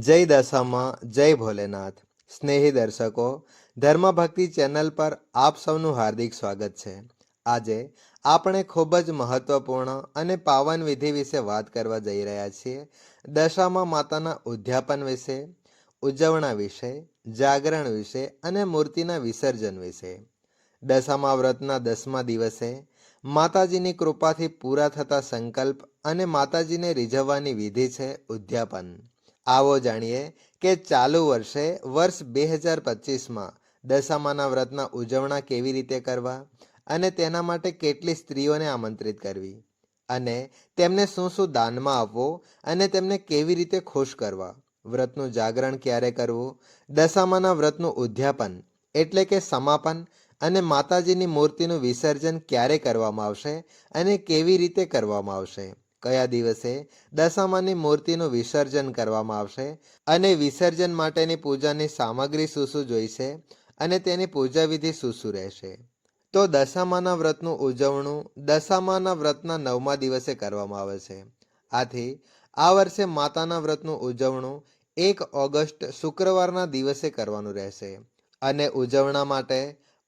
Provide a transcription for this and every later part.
જય દશામાં, જય ભોલેનાથ. સ્નેહી દર્શકો, ધર્મભક્તિ ચેનલ પર આપ સૌનું હાર્દિક સ્વાગત છે. આજે આપણે ખૂબ જ મહત્વપૂર્ણ અને પાવન વિધિ વિશે વાત કરવા જઈ રહ્યા છીએ. દશામાં માતાના ઉદ્યાપન વિશે, ઉજવણા વિશે, જાગરણ વિશે અને મૂર્તિના વિસર્જન વિશે. દશામા વ્રતના દસમા દિવસે માતાજીની કૃપાથી પૂરા થતા સંકલ્પ અને માતાજીને રીઝવવાની વિધિ છે ઉદ્યાપન. આવો જાણીએ કે ચાલુ વર્ષે વર્ષ બે હજાર પચીસમાં દશામાના વ્રતના ઉજવણા કેવી રીતે કરવા અને તેના માટે કેટલી સ્ત્રીઓને આમંત્રિત કરવી અને તેમને શું શું દાનમાં આપવું અને તેમને કેવી રીતે ખુશ કરવા. વ્રતનું જાગરણ ક્યારે કરવું? દશામાના વ્રતનું ઉદ્યાપન એટલે કે સમાપન અને માતાજીની મૂર્તિનું વિસર્જન ક્યારે કરવામાં આવશે અને કેવી રીતે કરવામાં આવશે? કયા દિવસે દશામાની મૂર્તિનું વિસર્જન કરવામાં આવશે અને વિસર્જન માટેની પૂજાની સામગ્રી શું શું જોઈશે અને તેની પૂજા વિધિ શું શું રહેશે? તો દશામાના વ્રતનું ઉજવણું દશામાના વ્રતના નવમા દિવસે કરવામાં આવે છે. આથી આ વર્ષે માતાના વ્રતનું ઉજવણું એક ઓગસ્ટ શુક્રવારના દિવસે કરવાનું રહેશે અને ઉજવણા માટે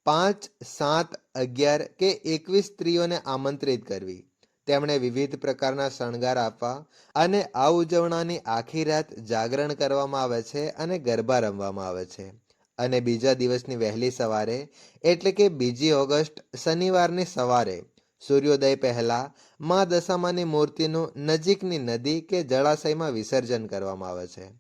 પાંચ, સાત, અગિયાર કે એકવીસ સ્ત્રીઓને આમંત્રિત કરવી. તેમણે વિવિધ પ્રકારના શણગાર આપવા અને આ ઉજવણાની આખી રાત જાગરણ કરવામાં આવે છે અને ગરબા રમવામાં આવે છે. અને બીજા દિવસની વહેલી સવારે, એટલે કે બીજી ઓગસ્ટ શનિવારની સવારે, સૂર્યોદય પહેલા મા દશામાની મૂર્તિનું નજીકની નદી કે જળાશયમાં વિસર્જન કરવામાં આવે છે.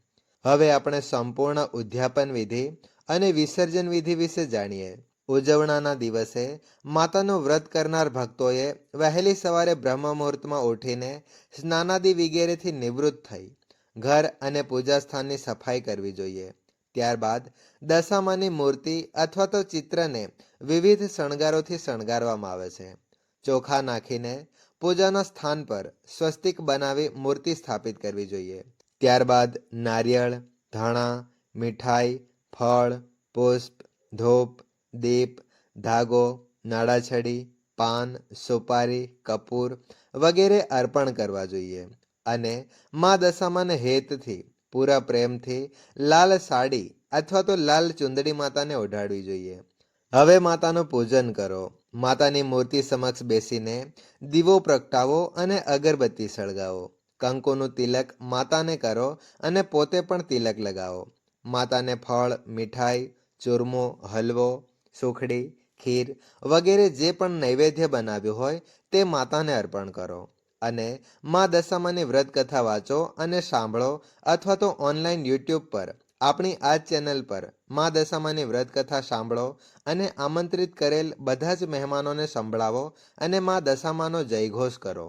હવે આપણે સંપૂર્ણ ઉદ્યાપન વિધિ અને વિસર્જન વિધિ વિશે જાણીએ. ઉજવણાના દિવસે માતાનું વ્રત કરનાર ભક્તોએ વહેલી સવારે બ્રહ્મ મુહૂર્તમાં ઉઠીને સ્નાનાદિ વગેરેથી નિવૃત્ત થઈ ઘર અને પૂજા સ્થાનની સફાઈ કરવી જોઈએ. ત્યારબાદ દશામાની મૂર્તિ અથવા તો ચિત્રને વિવિધ શણગારોથી શણગારવામાં આવે છે. ચોખા નાખીને પૂજાના સ્થાન પર સ્વસ્તિક બનાવી મૂર્તિ સ્થાપિત કરવી જોઈએ. ત્યારબાદ નારિયેળ, ધાણા, મીઠાઈ, ફળ, પુષ્પ, ધૂપ દીપ, ધાગો, નાળાછડી, પાન, સુપારી, કપૂર વગેરે અર્પણ કરવા જોઈએ. અને મા દશામાન હેતથી, પૂરા પ્રેમથી લાલ સાડી અથવા તો લાલ ચુંદડી માતાને ઓઢાડવી જોઈએ. હવે માતાનું પૂજન કરો. માતાની મૂર્તિ સમક્ષ બેસીને દીવો પ્રગટાવો અને અગરબત્તી સળગાવો. કંકુનું તિલક માતાને કરો અને પોતે પણ તિલક લગાવો. માતાને ફળ, મીઠાઈ, ચૂરમો, હલવો સુખડી, ખીર વગેરે જે પણ નૈવેદ્ય બનાવ્યું હોય તે માતાને અર્પણ કરો. અને મા દશામાની વ્રત કથા વાંચો અને સાંભળો અથવા તો ઓનલાઈન યુટ્યુબ પર, આપણી આ ચેનલ પર મા દશામાની વ્રત કથા સાંભળો અને આમંત્રિત કરેલ બધા જ મહેમાનોને સંભળાવો અને મા દશામાનો જયઘોષ કરો.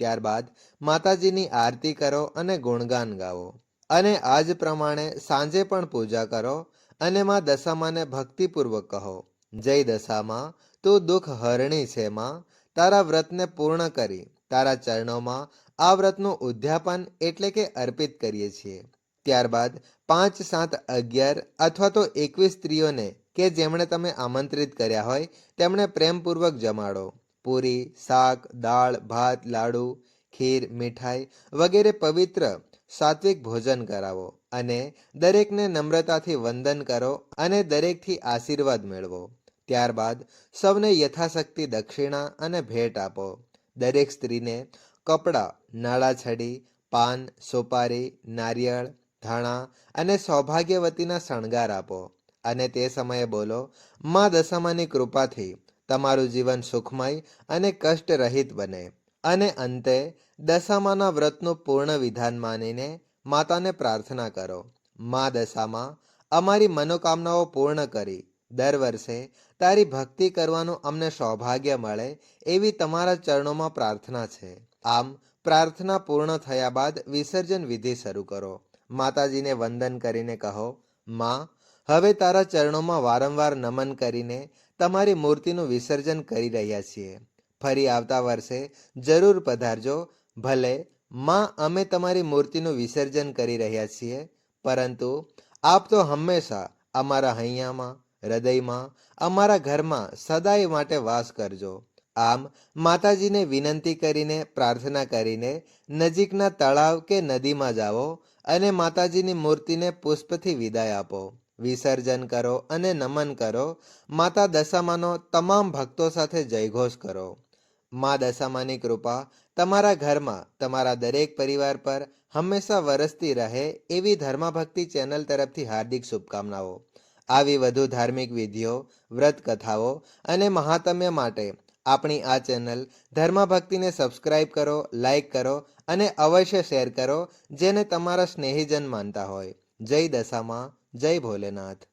ત્યારબાદ માતાજીની આરતી કરો અને ગુણગાન ગાઓ અને આજ પ્રમાણે સાંજે પણ પૂજા કરો અને મા દશામાને ભક્તિપૂર્વક કહો, જય દશામાં, તું દુઃખ હરણી છે માં, તારા વ્રતને પૂર્ણ કરી, તારા ચરણોમાં આ વ્રતનું ઉદ્યાપન એટલે કે અર્પિત કરીએ છીએ. ત્યારબાદ પાંચ સાત અગિયાર અથવા તો એકવીસ સ્ત્રીઓને કે જેમણે તમે આમંત્રિત કર્યા હોય, તેમણે પ્રેમપૂર્વક જમાડો. પૂરી, શાક, દાળ, ભાત, લાડુ, ખીર, મીઠાઈ વગેરે પવિત્ર સાત્વિક ભોજન કરાવો. અને દરેકને નમ્રતાથી વંદન કરો અને દરેકથી આશીર્વાદ મેળવો. ત્યારબાદ સૌને યથાશક્તિ દક્ષિણા અને ભેટ આપો. દરેક સ્ત્રીને કપડાં, નાળાછડી, પાન, સોપારી, નારિયેળ, ધાણા અને સૌભાગ્યવતીના શણગાર આપો. અને તે સમયે બોલો, મા દશામાની કૃપાથી તમારું જીવન સુખમય અને કષ્ટરહિત બને. અને અંતે દશામાના વ્રતનું પૂર્ણ વિધાન માનીને માતાને પ્રાર્થના કરો. મા દશામાં, અમારી મનોકામનાઓ પૂર્ણ કરી. દર વર્ષે તારી ભક્તિ કરવાનું અમને સૌભાગ્ય મળે એવી તમારા ચરણોમાં પ્રાર્થના છે. આમ, પ્રાર્થના પૂર્ણ થયા બાદ વિસર્જન વિધિ શરૂ કરો. માતાજીને વંદન કરીને કહો, માં, હવે તારા ચરણોમાં વારંવાર નમન કરીને તમારી મૂર્તિનું વિસર્જન કરી રહ્યા છીએ. ફરી આવતા વર્ષે જરૂર પધારજો. ભલે માં, અમે તમારી મૂર્તિનું વિસર્જન કરી રહ્યા છીએ, પરંતુ આપ તો હંમેશા અમારા હૈયામાં, હૃદયમાં, અમારા ઘરમાં સદાય માટે વાસ કરજો. આમ, માતાજીને વિનંતી કરીને, પ્રાર્થના કરીને નજીકના તળાવ કે નદીમાં જાઓ અને માતાજીની મૂર્તિને પુષ્પથી વિદાય આપો. વિસર્જન કરો અને નમન કરો. માતા દશામાનો તમામ ભક્તો સાથે જયઘોષ કરો. મા દશામાની કૃપા તમારા ઘરમાં, તમારા દરેક પરિવાર પર હંમેશા વરસતી રહે એવી ધર્મભક્તિ ચેનલ તરફથી હાર્દિક શુભકામનાઓ. આવી વધુ ધાર્મિક વિધિઓ, વ્રત કથાઓ અને મહાત્મ્ય માટે આપણી આ ચેનલ ધર્મભક્તિને સબસ્ક્રાઇબ કરો, લાઇક કરો અને અવશ્ય શેર કરો જેને તમારા સ્નેહીજન માનતા હોય. જય દશામાં, જય ભોલેનાથ.